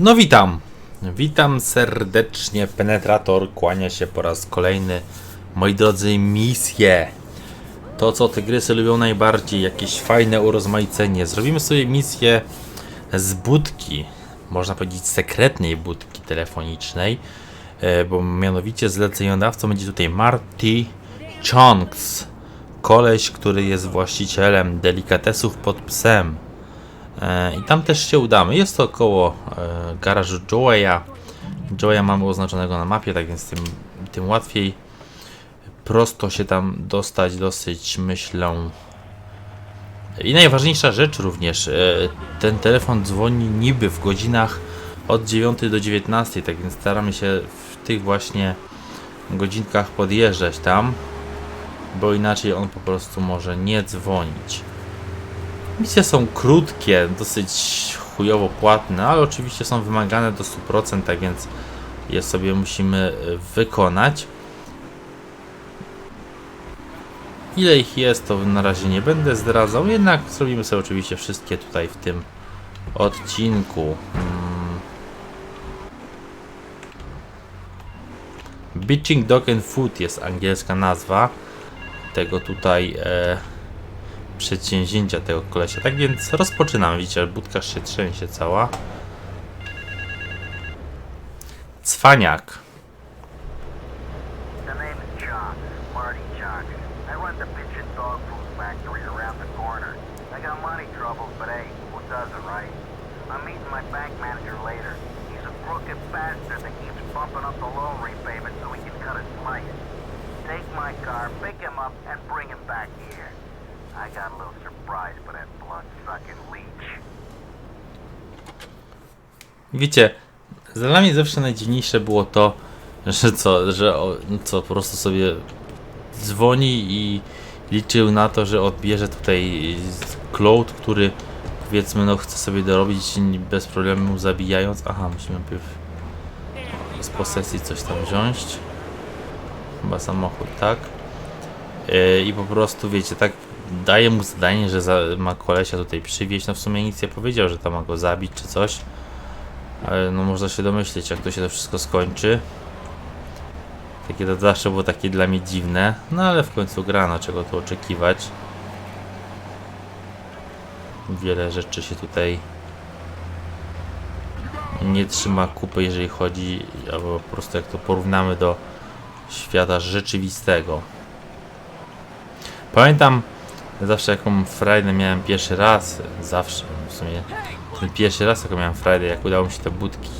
No witam. Witam serdecznie. Penetrator kłania się po raz kolejny. Moi drodzy, misje. To, co tygrysy lubią najbardziej, jakieś fajne urozmaicenie. Zrobimy sobie misję z budki, można powiedzieć sekretnej budki telefonicznej, e, bo mianowicie zleceniodawcą będzie tutaj Marty Chonks, koleś, który jest właścicielem delikatesów pod psem. E, I tam też się udamy. Jest to koło e, garażu Joeya. Joeya mamy oznaczonego na mapie, tak więc tym, tym łatwiej prosto się tam dostać dosyć, myślę. I najważniejsza rzecz również, e, ten telefon dzwoni niby w godzinach od 9 do 19, tak więc staramy się w tych właśnie godzinkach podjeżdżać tam, bo inaczej on po prostu może nie dzwonić. Misje są krótkie, dosyć chujowo płatne, ale oczywiście są wymagane do 100%, tak więc je sobie musimy e, wykonać. Ile ich jest, to na razie nie będę zdradzał, jednak zrobimy sobie oczywiście wszystkie tutaj w tym odcinku. Mm. Bitching Dog and Food jest angielska nazwa tego tutaj e, przedsięwzięcia tego kolesia. Tak więc rozpoczynamy. Widzicie, budka się trzęsie cała. Cwaniak. The name is John, Marty John. I run the bitch and dog food factory around the corner. I got money troubles, but hey, who doesn't, right? I'm meeting my bank manager later. He's a crooked bastard that keeps bumping up the loan repayment so he can cut his slice. Take my car, pick him up, and bring him back here. I got a little surprise for that blood-sucking leech. Wiecie, dla mnie zawsze najdziwniejsze było to, że co, że o, co po prostu sobie dzwoni i liczył na to, że odbierze tutaj cloud, który powiedzmy no chce sobie dorobić bez problemu zabijając. Aha, musimy najpierw z posesji coś tam wziąć. Chyba samochód, tak? Yy, I po prostu wiecie, tak daje mu zadanie, że za, ma kolesia tutaj przywieźć. No w sumie nic nie powiedział, że tam ma go zabić czy coś. Ale no można się domyśleć, jak to się to wszystko skończy. Takie to zawsze było takie dla mnie dziwne. No ale w końcu grano, czego tu oczekiwać. Wiele rzeczy się tutaj nie trzyma kupy, jeżeli chodzi, albo po prostu jak to porównamy do świata rzeczywistego. Pamiętam zawsze jaką frajdę miałem pierwszy raz, zawsze w sumie ten pierwszy raz jaką miałem frajdę, jak udało mi się te budki,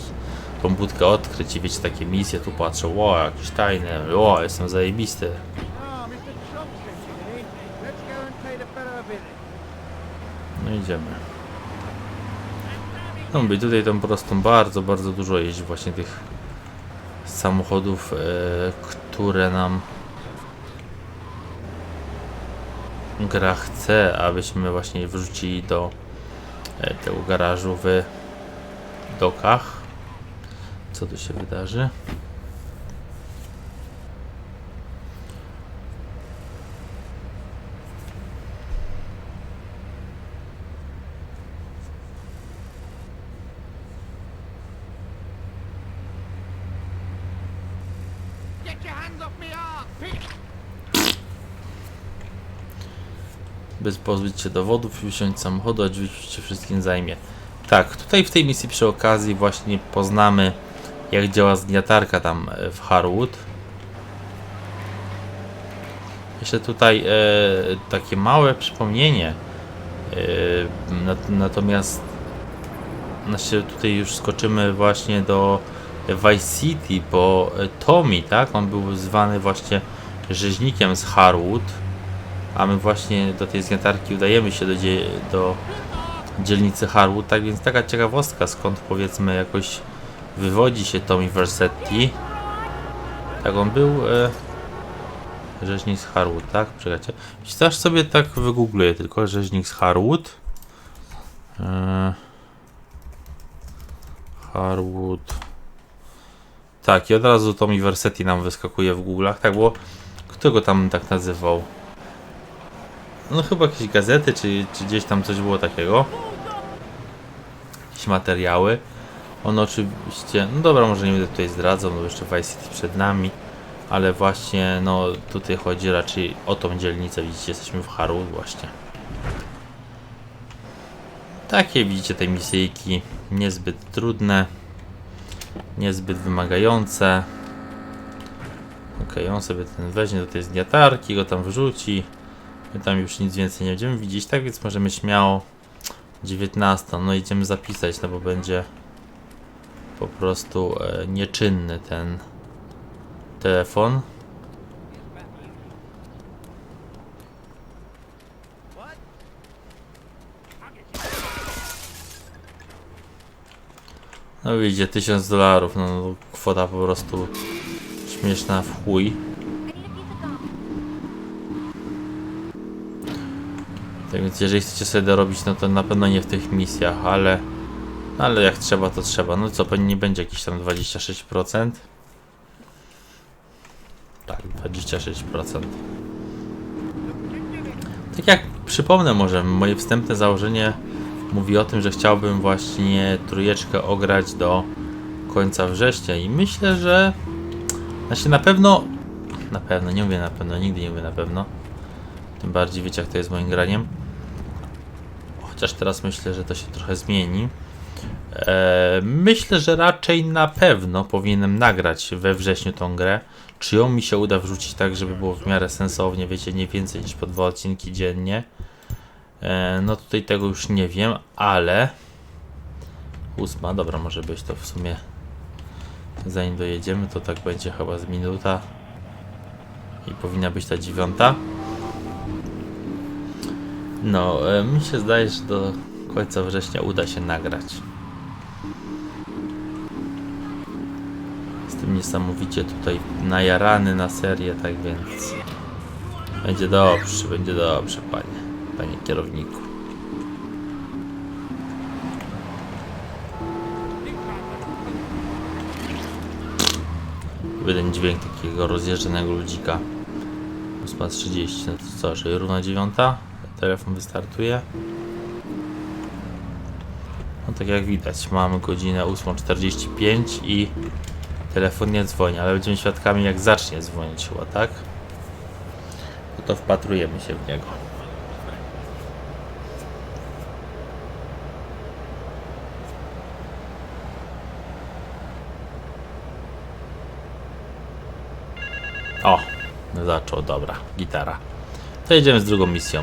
tą budkę odkryć i wiecie, takie misje, tu patrzę, ło, jakieś tajne, ło, jestem zajebisty. No idziemy. No mówię, tutaj tam po prostu bardzo, bardzo dużo jeździ właśnie tych samochodów, e, które nam gra chce, abyśmy właśnie wrzucili do tego garażu w dokach. Co tu się wydarzy? Get your hands off me arm! Pick bez pozbyć się dowodów i wsiąść z samochodu, a drzwi się wszystkim zajmie. Tak, tutaj w tej misji przy okazji właśnie poznamy jak działa zgniatarka tam e, w Harwood. Jeszcze tutaj e, takie małe przypomnienie. E, nat natomiast znaczy tutaj już skoczymy właśnie do Vice City, bo e, Tommy, tak, on był zwany właśnie rzeźnikiem z Harwood a my właśnie do tej zgniatarki udajemy się do, do dzielnicy Harwood, tak więc taka ciekawostka, skąd powiedzmy jakoś wywodzi się Tommy Versetti. Tak, on był e, rzeźnik z Harwood, tak? Czekajcie. Aż sobie tak wygoogluję tylko, rzeźnik z Harwood. E, Harwood. Tak, i od razu Tommy Versetti nam wyskakuje w Google'ach, tak było. Kto go tam tak nazywał? No chyba jakieś gazety, czy, czy gdzieś tam coś było takiego. Jakieś materiały. On oczywiście, no dobra, może nie będę tutaj zdradzał, no jeszcze Vice City przed nami, ale właśnie, no tutaj chodzi raczej o tą dzielnicę, widzicie, jesteśmy w Haru właśnie. Takie widzicie te misyjki, niezbyt trudne, niezbyt wymagające. Okej, on sobie ten weźmie do tej zgniatarki, go tam wrzuci. My tam już nic więcej nie będziemy widzieć, tak więc możemy śmiało 19, no idziemy zapisać, no bo będzie po prostu e, nieczynny ten telefon. No widzicie, 1000 dolarów, no kwota po prostu śmieszna w chuj. Tak więc jeżeli chcecie sobie dorobić, no to na pewno nie w tych misjach, ale ale jak trzeba, to trzeba. No co, pewnie nie będzie jakieś tam 26%. Tak, 26%. Tak jak przypomnę może, moje wstępne założenie mówi o tym, że chciałbym właśnie trójeczkę ograć do końca września i myślę, że znaczy na pewno na pewno, nie mówię na pewno, nigdy nie mówię na pewno. Tym bardziej wiecie jak to jest moim graniem. Chociaż teraz myślę, że to się trochę zmieni. Eee, myślę, że raczej na pewno powinienem nagrać we wrześniu tą grę. Czy ją mi się uda wrzucić tak, żeby było w miarę sensownie, wiecie, nie więcej niż po dwa odcinki dziennie. Eee, no tutaj tego już nie wiem, ale... Ósma, dobra, może być to w sumie... Zanim dojedziemy, to tak będzie chyba z minuta. I powinna być ta dziewiąta. No, e, mi się zdaje, że do końca września uda się nagrać. Jestem niesamowicie tutaj najarany na serię, tak więc będzie dobrze, będzie dobrze, panie, panie kierowniku. Jeden dźwięk takiego rozjeżdżanego ludzika. 8.30, no to co, że równa dziewiąta? Telefon wystartuje. No tak jak widać, mamy godzinę 8.45 i telefon nie dzwoni, ale będziemy świadkami jak zacznie dzwonić chyba, tak? No to wpatrujemy się w niego. O, zaczął, dobra, gitara. To jedziemy z drugą misją.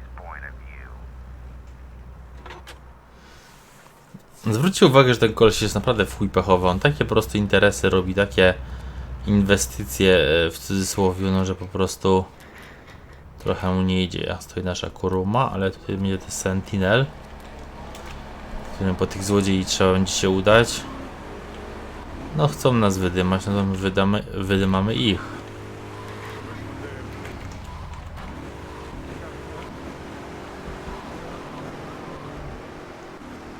Zwróćcie uwagę, że ten koleś jest naprawdę w chuj pechowy. On takie po prostu interesy robi, takie inwestycje e, w cudzysłowie, no że po prostu trochę mu nie idzie. Ja stoi nasza kuruma, ale tutaj będzie ten sentinel, którym po tych złodziei trzeba będzie się udać. No chcą nas wydymać, no to my wydamy, wydymamy ich.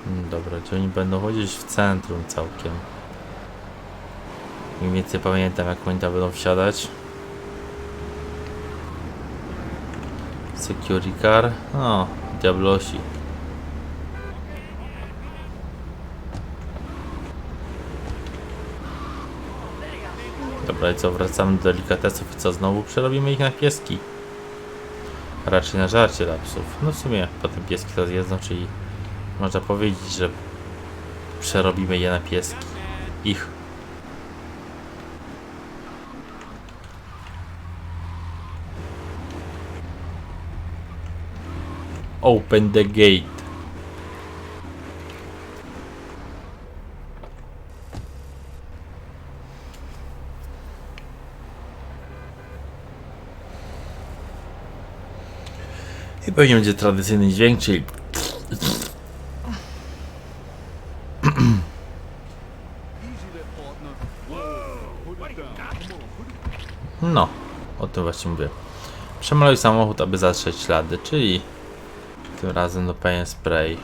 Mm, Dobra, czy oni będą chodzić w centrum całkiem? Mniej więcej pamiętam jak oni tam będą wsiadać. Security car. O, diablosi. Dobra, i co, wracamy do delikatesów i co, znowu przerobimy ich na pieski? Raczej na żarcie dla psów. No w sumie potem pieski to zjedzą, czyli można powiedzieć, że przerobimy je na pieski. Ich. Open the gate. I pewnie będzie tradycyjny dźwięk, czyli No, o tym właśnie mówię. Przemaluj samochód, aby zatrzeć ślady, czyli tym razem do paint spray.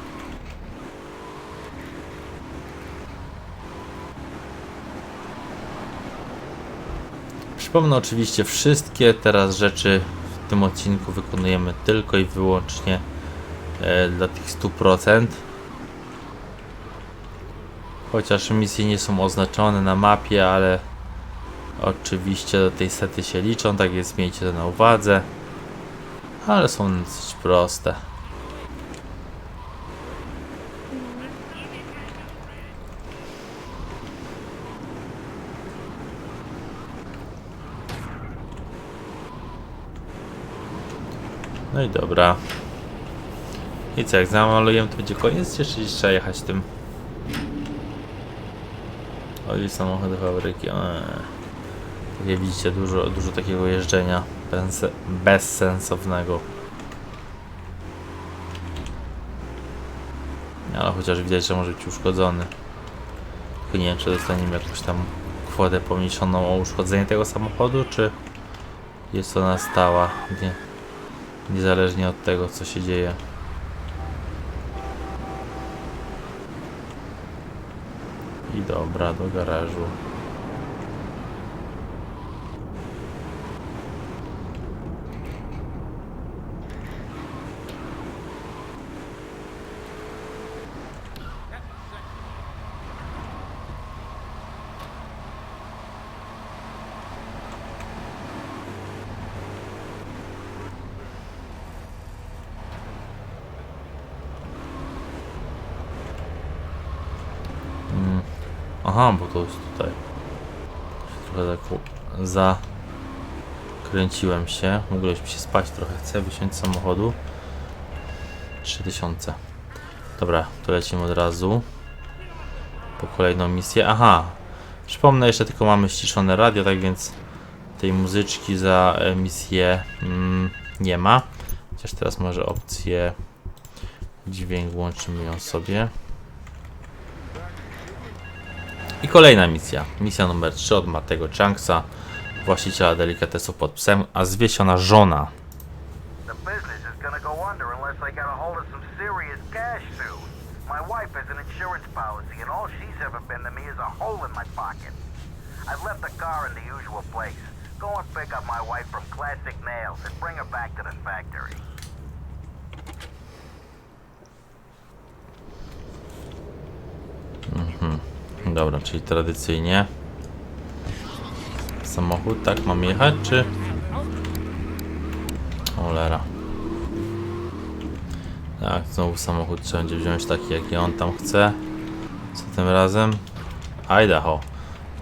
Przypomnę oczywiście wszystkie teraz rzeczy w tym odcinku wykonujemy tylko i wyłącznie e, dla tych 100%. Chociaż misje nie są oznaczone na mapie, ale oczywiście do tej sety się liczą, tak więc miejcie to na uwadze. Ale są dosyć proste. No i dobra. I co, jak zamalujemy, to będzie koniec, jeszcze trzeba jechać tym? Oj, samochody fabryki. Eee. Jak widzicie, dużo, dużo takiego jeżdżenia bez, bezsensownego. Ale chociaż widać, że może być uszkodzony. Tylko nie wiem, czy dostaniemy jakąś tam kwotę pomniejszoną o uszkodzenie tego samochodu, czy jest ona stała. Nie. Niezależnie od tego, co się dzieje. I dobra, do garażu. Aha, bo to jest tutaj. Trochę u- zakręciłem się. W ogóle już mi się spać trochę chcę. Wysiąść z samochodu. 3000. Dobra, to lecimy od razu. Po kolejną misję. Aha, przypomnę jeszcze tylko mamy ściszone radio, tak więc tej muzyczki za misję mm, nie ma. Chociaż teraz może opcję dźwięk włączymy ją sobie. I kolejna misja. Misja numer 3 od Matego Chunksa, właściciela delikatesów pod psem, a zwiesiona żona. I've left the car pick up my wife from Classic Nails and bring her back to the factory. Dobra, czyli tradycyjnie. Samochód, tak? Mam jechać, czy... Olera. Tak, znowu samochód trzeba będzie wziąć taki, jaki on tam chce. Co tym razem? Idaho.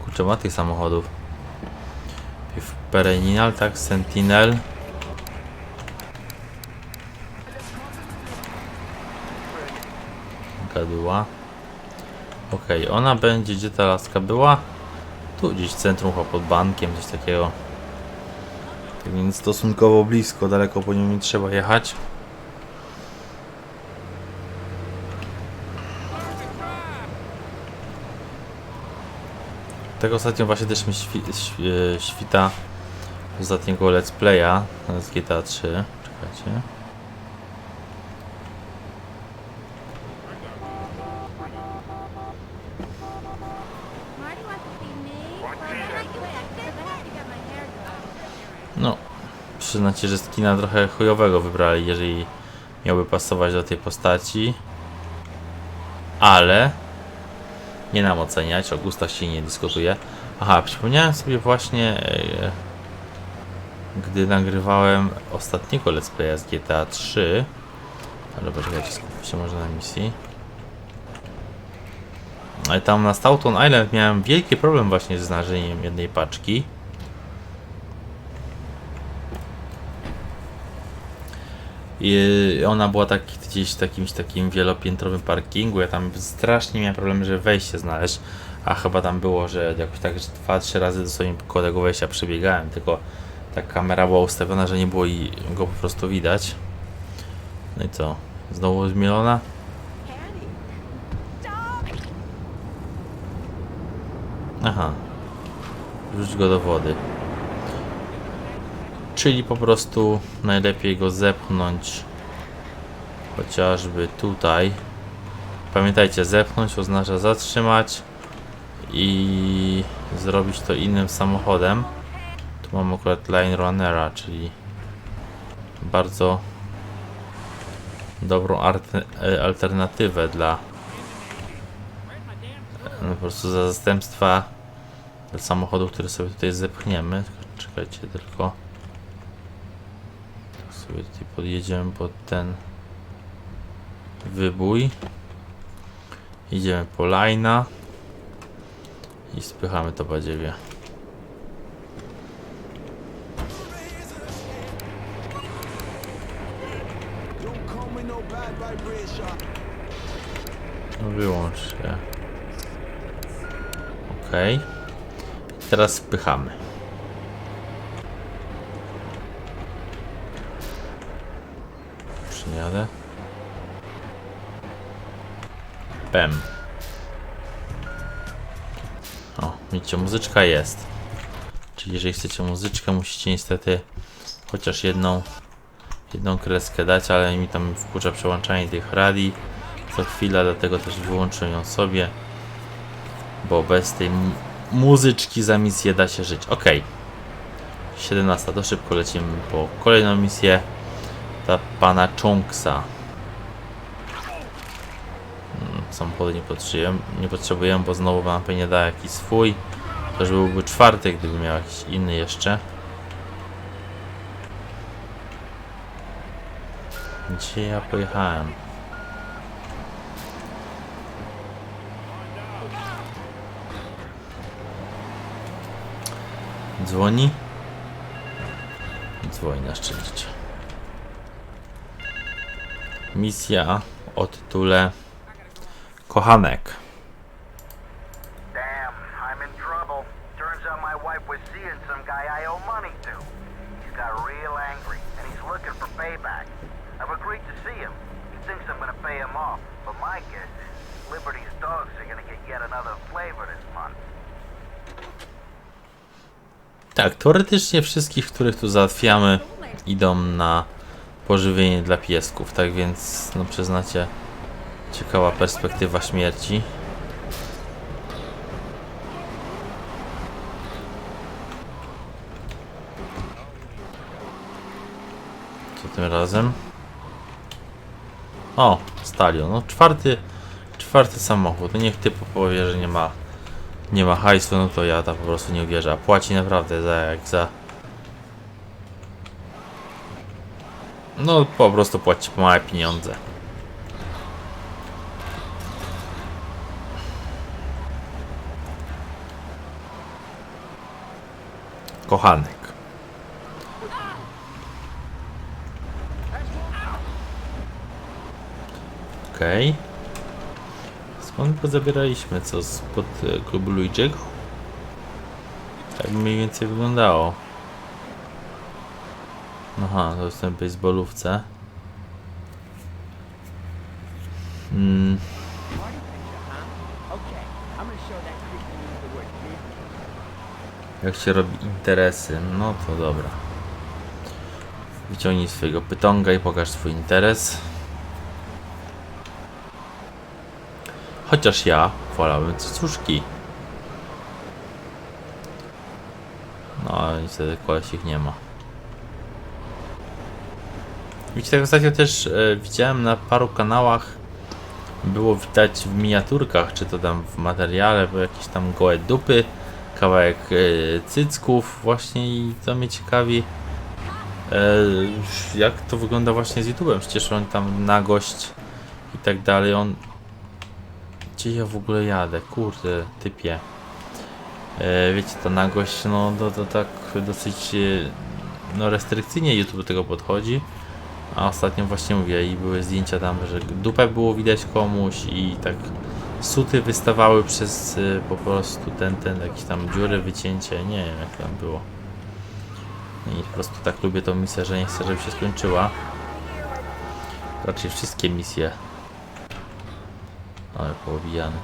Kurczę, ma tych samochodów. Perennial, tak? Sentinel. Gaduła. Okej, ona będzie, gdzie ta laska była? Tu gdzieś w centrum, chyba pod bankiem, coś takiego. Tak więc stosunkowo blisko, daleko po nią nie trzeba jechać. Tak ostatnio właśnie też mi świ e, świta ostatniego let's playa z GTA 3. Czekajcie. Marty wants to see me. Well, can I get back? 'Cause I have to get my hair done. No, przyznacie, że skina trochę chujowego wybrali, jeżeli miałby pasować do tej postaci. Ale nie nam oceniać, o gustach się nie dyskutuje. Aha, przypomniałem sobie właśnie, e, gdy nagrywałem ostatniego let's playa z GTA 3. Ale poczekajcie, skupmy się może na misji. Ale tam na Stoughton Island miałem wielki problem właśnie z znalezieniem jednej paczki. I ona była tak, gdzieś w jakimś takim wielopiętrowym parkingu. Ja tam strasznie miałem problem, żeby wejście znaleźć. A chyba tam było, że jakoś tak że dwa, trzy razy dosłownie koło tego wejścia przebiegałem, tylko ta kamera była ustawiona, że nie było i go po prostu widać. No i co? Znowu zmielona? Aha. Rzuć go do wody. Czyli po prostu najlepiej go zepchnąć chociażby tutaj. Pamiętajcie, zepchnąć oznacza zatrzymać i zrobić to innym samochodem. Tu mam akurat Line Runnera, czyli bardzo dobrą alternatywę dla e, po prostu za zastępstwa dla samochodu, który sobie tutaj zepchniemy. Czekajcie tylko. Tutaj podjedziemy pod ten wybój. Idziemy po line'a i spychamy to badziewie. No wyłącz się. Ok. Teraz spychamy. O, widzicie, muzyczka jest. Czyli jeżeli chcecie muzyczkę, musicie niestety chociaż jedną jedną kreskę dać, ale mi tam wkurza przełączanie tych radii co chwila, dlatego też wyłączę ją sobie, bo bez tej mu- muzyczki za misję da się żyć. Ok. 17, to szybko lecimy po kolejną misję dla pana Chunksa. Samochodu nie potrzebujemy, nie potrzebujemy, bo znowu wam pewnie da jakiś swój. To już byłby czwarty, gdyby miał jakiś inny jeszcze. Gdzie ja pojechałem? Dzwoni? Dzwoni na szczęście. Misja o tytule Kochanek. Tak, teoretycznie wszystkich, których tu załatwiamy, idą na pożywienie dla piesków, tak więc no przyznacie ciekawa perspektywa śmierci. Co tym razem? O, Stalio, no czwarty, czwarty samochód, no niech typu powie, że nie ma nie ma hajsu, no to ja tak po prostu nie uwierzę. A płaci naprawdę za jak za. No po prostu płaci małe pieniądze. Kochanek. Okej. Skąd go zabieraliśmy? Co, spod e, klubu Luigi'ego? Tak mniej więcej wyglądało. Aha, to jest w baseballówce. Mm, Party picture, huh? Okay, I'm gonna show that creep you use the word business. Jak się robi interesy? No to dobra. Wyciągnij swojego pytonga i pokaż swój interes. Chociaż ja wolałbym cycuszki. No, ale niestety koleś ich nie ma. Widzicie, tak ostatnio też e, widziałem na paru kanałach było widać w miniaturkach, czy to tam w materiale, bo jakieś tam gołe dupy, kawałek e, cycków właśnie i to mnie ciekawi e, jak to wygląda właśnie z YouTube'em, przecież on tam nagość i tak dalej, on gdzie ja w ogóle jadę, kurde, typie. E, wiecie, ta nagość, no to, to tak dosyć no restrykcyjnie YouTube do tego podchodzi. A ostatnio właśnie mówię i były zdjęcia tam, że dupę było widać komuś i tak suty wystawały przez y, po prostu ten, ten jakieś tam dziury, wycięcie, nie wiem jak tam było. I po prostu tak lubię tą misję, że nie chcę, żeby się skończyła. Raczej wszystkie misje. Ale poobijane.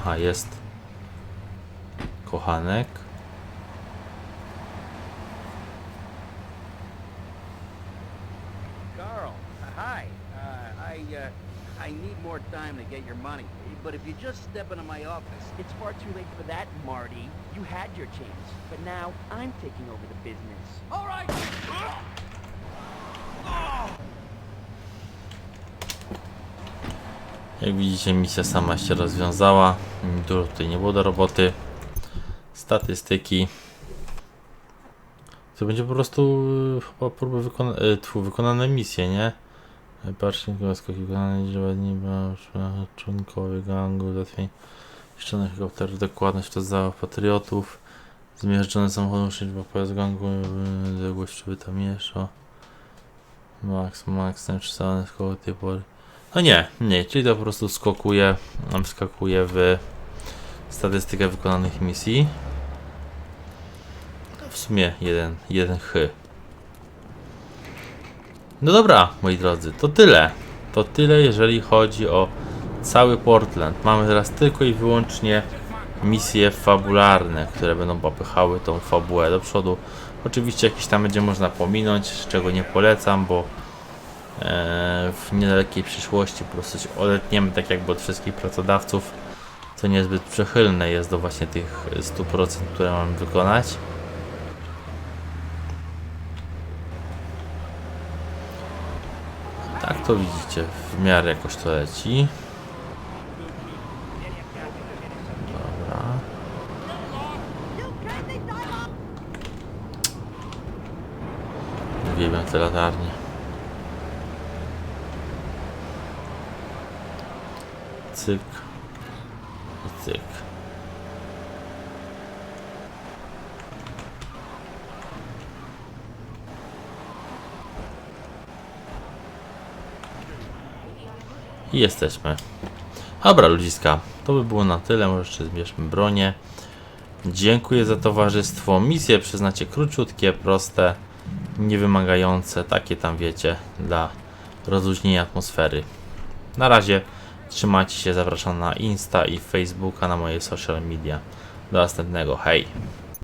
Aha, jest. Kochanek. Get your money. But if you just step into my office, It's far too late for that, Marty. You had your chance, but now I'm taking over the business. all right. Jak widzicie, misja sama się rozwiązała. Dużo tutaj nie było do roboty. Statystyki. To będzie po prostu y, chyba próby wykona y, tfu, wykonane misje, nie? Patrzcie, skoki wykonane liczba dni, członkowie gangu, załatwień niszczonych helikopterów, dokładność to za patriotów, zmierzczone samochody, liczba pojazd gangu, odległość przybyta miesza. Max, max, ten przystawany z koło tej pory. No nie, nie, czyli to po prostu skokuje, nam skakuje w statystykę wykonanych misji. W sumie jeden, jeden ch. No dobra, moi drodzy, to tyle. To tyle, jeżeli chodzi o cały Portland. Mamy teraz tylko i wyłącznie misje fabularne, które będą popychały tą fabułę do przodu. Oczywiście jakieś tam będzie można pominąć, czego nie polecam, bo e, w niedalekiej przyszłości po prostu odetniemy tak jakby od wszystkich pracodawców, co niezbyt przychylne jest do właśnie tych 100%, które mamy wykonać. Tak to widzicie, w miarę jakoś to leci. Dobra. Uwielbiam te latarnie. Cyk. Cyk. I jesteśmy. Dobra, ludziska, to by było na tyle. Może jeszcze zbierzmy bronię. Dziękuję za towarzystwo. Misje przyznacie króciutkie, proste, niewymagające, takie tam wiecie, dla rozluźnienia atmosfery. Na razie trzymajcie się, zapraszam na Insta i Facebooka, na moje social media. Do następnego, hej!